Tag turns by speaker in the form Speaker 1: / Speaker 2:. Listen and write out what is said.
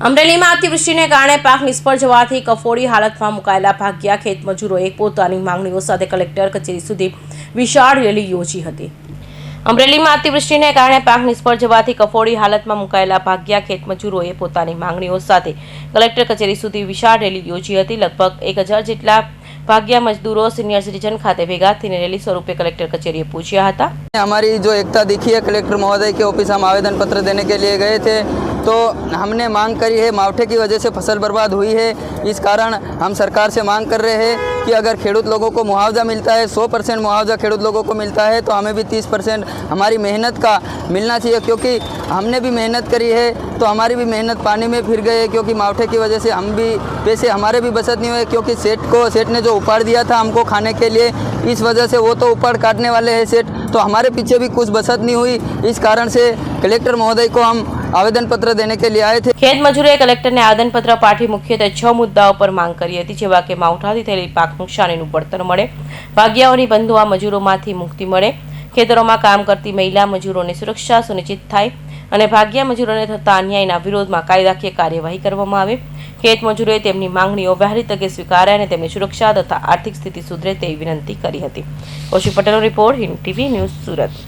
Speaker 1: અમરેલીમાં અતિવૃષ્ટિને કારણે પાક નિષ્ફળ જવાથી કફોડી હાલતમાં મુકાયેલા ભાગ્યા ખેત મજૂરોએ પોતાની માંગણીઓ સાથે કલેક્ટર કચેરી સુધી વિશાળ રેલી યોજી હતી અમરેલીમાં અતિવૃષ્ટિને કારણે પાક નિષ્ફળ જવાથી કફોડી હાલતમાં મુકાયેલા ભાગ્યા ખેત મજૂરોએ પોતાની માંગણીઓ સાથે કલેક્ટર કચેરી સુધી વિશાળ રેલી યોજી હતી લગભગ એક હજાર જેટલા ભાગ્યા મજદૂરો સિનિયર સિટીઝન ખાતે ભેગા થઈને રેલી સ્વરૂપે કલેક્ટર કચેરીએ પહોંચ્યા હતા
Speaker 2: हमारी जो एकता दिखी है कलेक्टर महोदय के ऑफिस हम आवेदन पत्र देने के लिए गए थे तो हमने मांग करी है, मावठे की वजह से फ़सल बर्बाद हुई है। इस कारण हम सरकार से मांग कर रहे हैं कि अगर खेडूत लोगों को मुआवजा मिलता है, सौ परसेंट मुआवजा खेडूत लोगों को मिलता है तो हमें भी तीस परसेंट हमारी मेहनत का मिलना चाहिए। क्योंकि हमने भी मेहनत करी है तो हमारी भी मेहनत पानी में फिर गई है, क्योंकि मावठे की वजह से हम भी पैसे हमारे भी बचत नहीं हुए क्योंकि सेठ को, सेठ ने जो उपाड़ दिया था हमको खाने के लिए, इस वजह से वो तो उपाड़ काटने वाले हैं सेठ तो हमारे पीछे भी कुछ बचत नहीं हुई। इस कारण से कलेक्टर महोदय को हम आवेदन पत्र देने के लिए आए थे
Speaker 1: ખેત મજૂરોએ કલેક્ટરને આવેદનપત્ર પાઠવી મુખ્યત્વે છ મુદ્દાઓ પર માંગ કરી હતી જેવા કે માવઠાથી થયેલી પાક નુકસાનીનું વળતર મળે ભાગ્યાઓની બંધુ આ મજૂરોમાંથી મુક્તિ મળે ખેતરોમાં કામ કરતી મહિલા મજૂરોની સુરક્ષા સુનિશ્ચિત થાય અને ભાગ્યા મજૂરોને થતા અન્યાયના વિરોધમાં કાયદાકીય કાર્યવાહી કરવામાં આવે ખેત મજૂરોએ તેમની માંગણીઓ વહેલી તકે સ્વીકારે અને તેમની સુરક્ષા તથા આર્થિક સ્થિતિ સુધરે તેવી વિનંતી કરી હતી કૌશિક પટેલનો report Hind TV news Surat